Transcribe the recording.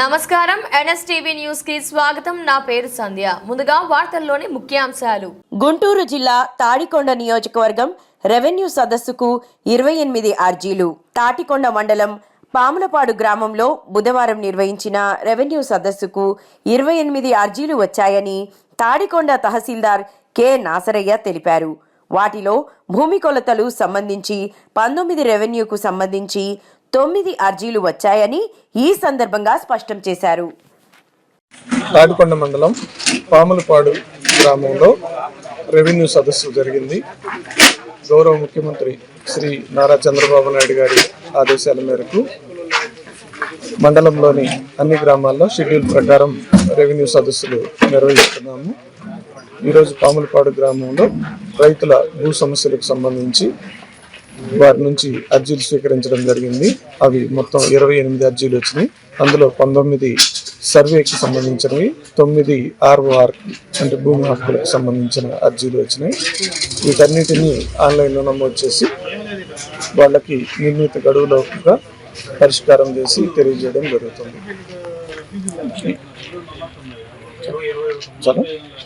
నమస్కారం. ఎన్ఎస్టీవీ న్యూస్కి స్వాగతం. నా పేరు సంధ్య. ముందుగా వార్తల్లోని ముఖ్యాంశాలు. గుంటూరు జిల్లా తాడికొండ నియోజకవర్గం రెవెన్యూ సదస్సుకు ఇరవై ఎనిమిది అర్జీలు తాటికొండ మండలం పాములపాడు గ్రామంలో బుధవారం నిర్వహించిన రెవెన్యూ సదస్సుకు ఇరవై ఎనిమిది అర్జీలు వచ్చాయని తాడికొండ తహసీల్దార్ కె. నాసరయ్య తెలిపారు. వాటిలో భూమి కొలతలు సంబంధించి పంతొమ్మిది రెవెన్యూకు సంబంధించి తొమ్మిది అర్జీలు వచ్చాయని ఈ సందర్భంగా స్పష్టం చేశారు. రాడుకొండ మండలం పాములపాడు గ్రామంలో రెవెన్యూ సదస్సు జరిగింది. గౌరవ ముఖ్యమంత్రి శ్రీ నారా చంద్రబాబు నాయుడు గారి ఆదేశాల మేరకు మండలంలోని అన్ని గ్రామాల్లో షెడ్యూల్ ప్రకారం రెవెన్యూ సదస్సులు నిర్వహిస్తున్నాము. ఈరోజు పాములపాడు గ్రామంలో రైతుల భూ సమస్యలకు సంబంధించి వారి నుంచి అర్జీలు స్వీకరించడం జరిగింది. అవి మొత్తం ఇరవై ఎనిమిది అర్జీలు వచ్చినాయి. అందులో పంతొమ్మిది సర్వేకి సంబంధించినవి తొమ్మిది ఆర్ఓఆర్ అంటే భూమి హక్కులకు సంబంధించిన అర్జీలు వచ్చినాయి. వీటన్నిటిని ఆన్లైన్లో నమోదు చేసి వాళ్ళకి నిర్ణీత గడువులోగా పరిష్కారం చేసి తెలియజేయడం జరుగుతుంది. చాలా